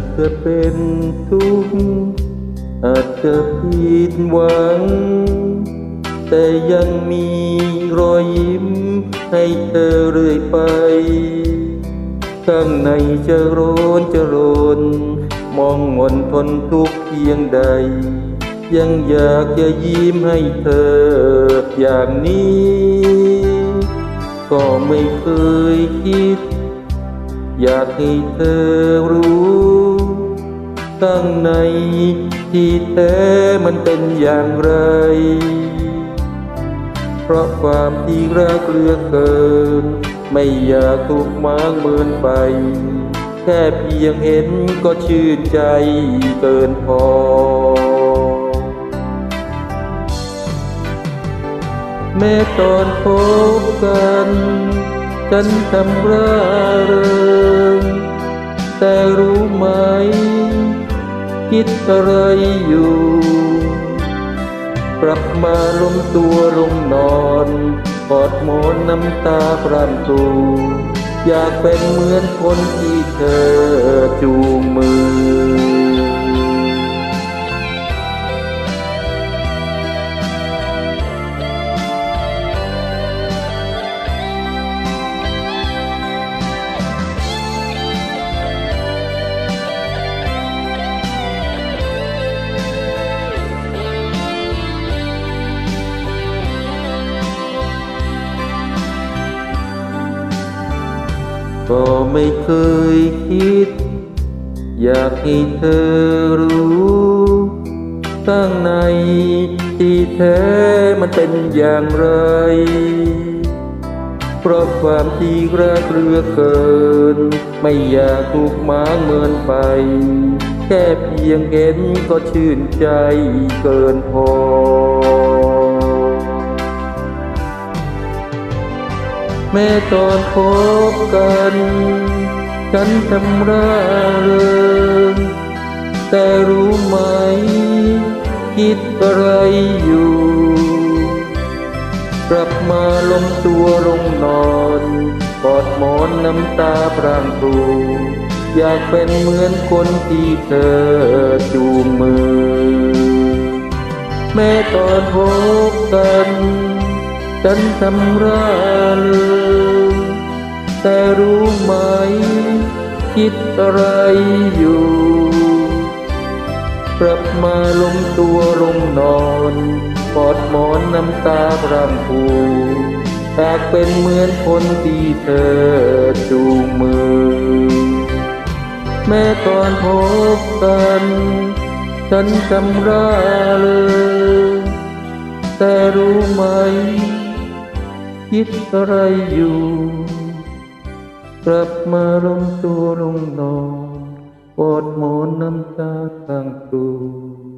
จจะเป็นทุกข์อาจจะผิดหวัง แต่ยังมีรอยยิ้มให้เธอเรื่อยไป ข้างในจะร้อนจะรน มองหม่นทนทุกข์เพียงใด ยังอยากจะยิ้มให้เธออย่างนี้ ก็ไม่เคยคิด อยากให้เธอรู้ ข้างในที่แท้มันเป็นอย่างไร เพราะความที่รักเลือเกิน ไม่อยากถูกมางเมินไป แค่เพียงเห็นก็ชื่นใจเกินพอ แม้ตอนพบกัน ฉันทำร่าเริงแต่รู้ไหม คิดอะไรอยู่กลับมาล้มตัวลงนอนกอดหมอนน้ำตาพรานตูอยากเป็นเหมือนคนที่เธอจูงมือ ก็ไม่เคยคิด อยากให้เธอรู้ข้างในที่แท้มันเป็นอย่างไร เพราะความที่รักเหลือเกิน ไม่อยากถูกหมางเมินไป แค่เพียงเห็นก็ชื่นใจเกินพอ แม้ตอนพบกัน ฉันทำร่าเริงแต่รู้ไหม คิดอะไรอยู่ กลับมาล้มตัวลงนอนกอดหมอนน้ำตาพรางพรูอยากเป็นเหมือนคนที่เธอจูงมือ แม้ตอนพบกัน ฉันทำร่าเริง รู้ไหม คิดอะไรอยู่ กลับมาล้มตัวลงนอนกอดหมอนน้ำตาพรำพูอยากเป็นเหมือนคนที่เธอจูงมือ แม้ตอนพบกัน ฉันจำร่าเลยแต่รู้ไหม คิดอะไรอยู่ กลับมาลงตัวลงนอนปอดหมอนน้ำตาต่างตัว